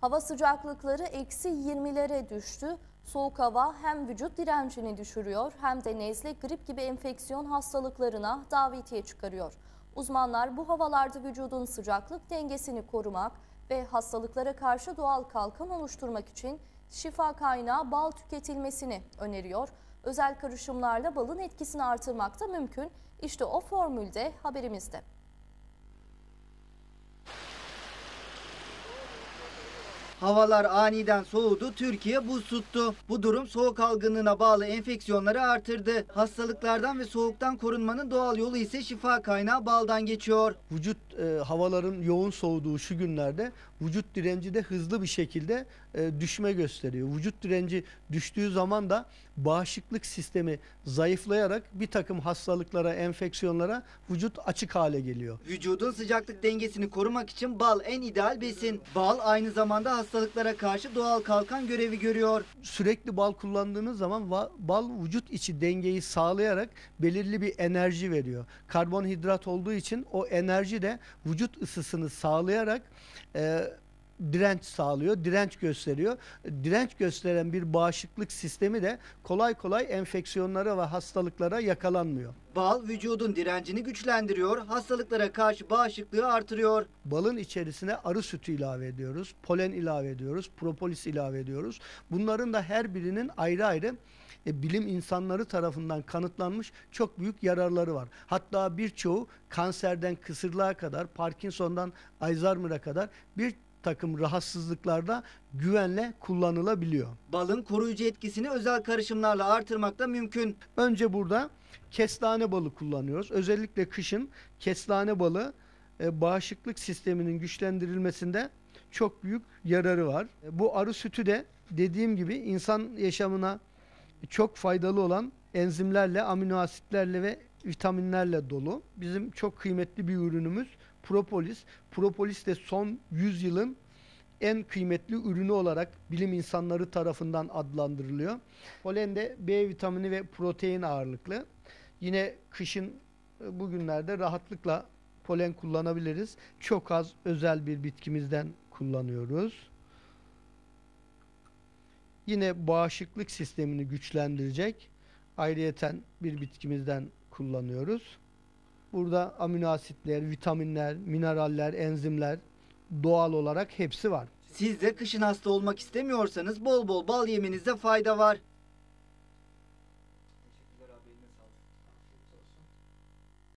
Hava sıcaklıkları eksi 20'lere düştü. Soğuk hava hem vücut direncini düşürüyor hem de nezle, grip gibi enfeksiyon hastalıklarına davetiye çıkarıyor. Uzmanlar bu havalarda vücudun sıcaklık dengesini korumak ve hastalıklara karşı doğal kalkan oluşturmak için şifa kaynağı bal tüketilmesini öneriyor. Özel karışımlarla balın etkisini artırmak da mümkün. İşte o formülde haberimizde. Havalar aniden soğudu, Türkiye buz tuttu. Bu durum soğuk algınlığına bağlı enfeksiyonları artırdı. Hastalıklardan ve soğuktan korunmanın doğal yolu ise şifa kaynağı baldan geçiyor. vücut e, havaların yoğun soğuduğu şu günlerde vücut direnci de hızlı bir şekilde e, düşme gösteriyor. Vücut direnci düştüğü zaman da bağışıklık sistemi zayıflayarak bir takım hastalıklara, enfeksiyonlara vücut açık hale geliyor. Vücudun sıcaklık dengesini korumak için bal en ideal besin. Bal aynı zamanda hastalıklara karşı doğal kalkan görevi görüyor. Sürekli bal kullandığınız zaman bal vücut içi dengeyi sağlayarak belirli bir enerji veriyor. Karbonhidrat olduğu için o enerji de vücut ısısını sağlayarak e, direnç sağlıyor, direnç gösteriyor. Direnç gösteren bir bağışıklık sistemi de kolay kolay enfeksiyonlara ve hastalıklara yakalanmıyor. Bal vücudun direncini güçlendiriyor, hastalıklara karşı bağışıklığı artırıyor. Balın içerisine arı sütü ilave ediyoruz, polen ilave ediyoruz, propolis ilave ediyoruz. Bunların da her birinin ayrı ayrı e, bilim insanları tarafından kanıtlanmış çok büyük yararları var. Hatta birçoğu kanserden kısırlığa kadar, Parkinson'dan Alzheimer'a kadar bir takım rahatsızlıklarda güvenle kullanılabiliyor. Balın koruyucu etkisini özel karışımlarla artırmak da mümkün. Önce burada kestane balı kullanıyoruz. Özellikle kışın kestane balı e, bağışıklık sisteminin güçlendirilmesinde çok büyük yararı var. E, Bu arı sütü de dediğim gibi insan yaşamına çok faydalı olan enzimlerle, amino asitlerle ve vitaminlerle dolu. Bizim çok kıymetli bir ürünümüz propolis. Propolis de son 100 yılın en kıymetli ürünü olarak bilim insanları tarafından adlandırılıyor. Polen de B vitamini ve protein ağırlıklı. Yine kışın e, bugünlerde rahatlıkla polen kullanabiliriz. Çok az özel bir bitkimizden kullanıyoruz. Yine bağışıklık sistemini güçlendirecek ayrıyeten bir bitkimizden kullanıyoruz. Burada amino asitler, vitaminler, mineraller, enzimler doğal olarak hepsi var. Siz de kışın hasta olmak istemiyorsanız bol bol bal yemenizde fayda var.